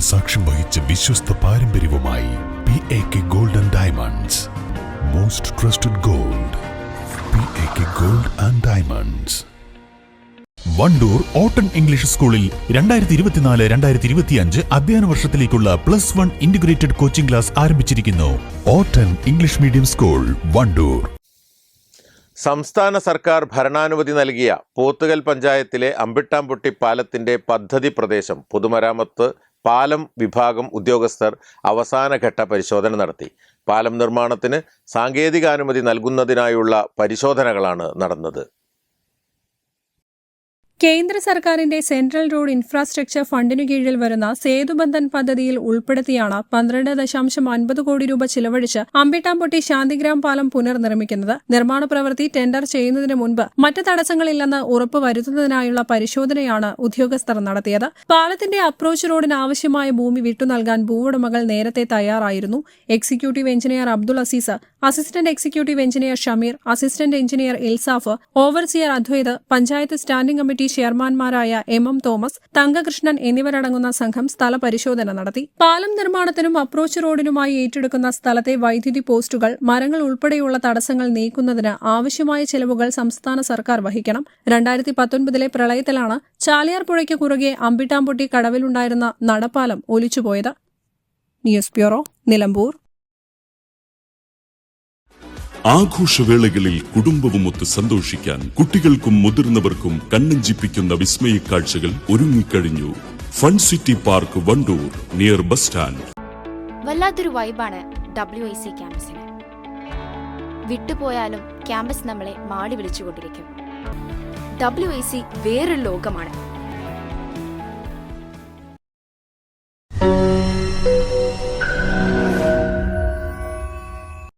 സാക്ഷ്യം വഹിച്ച വിശ്വസ്ത പാരമ്പര്യവുമായി P A K gold and diamonds most trusted gold P A K gold and diamonds Wandoor ഓട്ടൺ English സ്കൂളിൽ രണ്ടായിരത്തി ഇരുപത്തിനാല് രണ്ടായിരത്തി ഇരുപത്തിയഞ്ച് അധ്യയന വർഷത്തിലേക്കുള്ള plus one integrated coaching class ആരംഭിച്ചിരിക്കുന്നു. ഓട്ടൺ ഇംഗ്ലീഷ് മീഡിയം സ്കൂൾ വണ്ടൂർ. സംസ്ഥാന സർക്കാർ ഭരണാനുമതി നൽകിയ പോത്തുകൽ പഞ്ചായത്തിലെ അമ്പിട്ടാംപൊട്ടി പാലത്തിന്റെ പദ്ധതി പ്രദേശം പൊതുമരാമത്ത് പാലം വിഭാഗം ഉദ്യോഗസ്ഥർ അവസാനഘട്ട പരിശോധന നടത്തി. പാലം നിർമ്മാണത്തിന് സാങ്കേതികാനുമതി നൽകുന്നതിനായുള്ള പരിശോധനകളാണ് നടന്നത്. കേന്ദ്ര സർക്കാരിന്റെ സെൻട്രൽ റോഡ് ഇൻഫ്രാസ്ട്രക്ചർ ഫണ്ടിനു കീഴിൽ വരുന്ന സേതുബന്ധൻ പദ്ധതിയിൽ ഉൾപ്പെടുത്തിയാണ് പന്ത്രണ്ട് ദശാംശം അൻപത് കോടി രൂപ ചിലവഴിച്ച് അമ്പിട്ടാംപൊട്ടി ശാന്തിഗ്രാം പാലം പുനർനിർമ്മിക്കുന്നത്. നിർമ്മാണ പ്രവൃത്തി ടെൻഡർ ചെയ്യുന്നതിന് മുൻപ് മറ്റ് തടസ്സങ്ങളില്ലെന്ന് ഉറപ്പ് വരുത്തുന്നതിനായുള്ള പരിശോധനയാണ് ഉദ്യോഗസ്ഥർ നടത്തിയത്. പാലത്തിന്റെ അപ്രോച്ച് റോഡിന് ആവശ്യമായ ഭൂമി വിട്ടു നൽകാൻ ഭൂവുടമകൾ നേരത്തെ തയ്യാറായിരുന്നു. Executive engineer Abdul Aziz assistant executive engineer Shameer assistant engineer Ilsaf overseer Advaith panchayat standing committee ചെയർമാൻമാരായ M M Thomas Thankakrishnan എന്നിവരടങ്ങുന്ന സംഘം സ്ഥല പരിശോധന നടത്തി. പാലം നിർമ്മാണത്തിനും അപ്രോച്ച് റോഡിനുമായി ഏറ്റെടുക്കുന്ന സ്ഥലത്തെ വൈദ്യുതി പോസ്റ്റുകൾ മരങ്ങൾ ഉൾപ്പെടെയുള്ള തടസ്സങ്ങൾ നീക്കുന്നതിന് ആവശ്യമായ ചെലവുകൾ സംസ്ഥാന സർക്കാർ വഹിക്കണം. രണ്ടായിരത്തി പത്തൊൻപതിലെ പ്രളയത്തിലാണ് ചാലിയാർ പുഴയ്ക്ക് കുറുകെ അമ്പിട്ടാംപൊട്ടി കടവിലുണ്ടായിരുന്ന നടപ്പാലം ഒലിച്ചുപോയത്. News bureau Nilambur. ആഘോഷവേളകളിൽ കുടുംബവുമൊത്ത് സന്തോഷിക്കാൻ കുട്ടികൾക്കും മുതിർന്നവർക്കും കണ്ണഞ്ചിപ്പിക്കുന്ന വിസ്മയ കാഴ്ചകൾ ഒരുങ്ങിക്കഴിഞ്ഞു. Fun city park Wandoor near bus stand. വല്ലാത്തൊരു വൈബാണ് ഡബ്ല്യു ഐ സി ക്യാമ്പസിന്. വിട്ടുപോയാലും ക്യാമ്പസ് നമ്മളെ മാടി വിളിച്ചുകൊണ്ടിരിക്കും. ഡബ്ല്യു ഐ സി വേറൊരു ലോകമാണ്.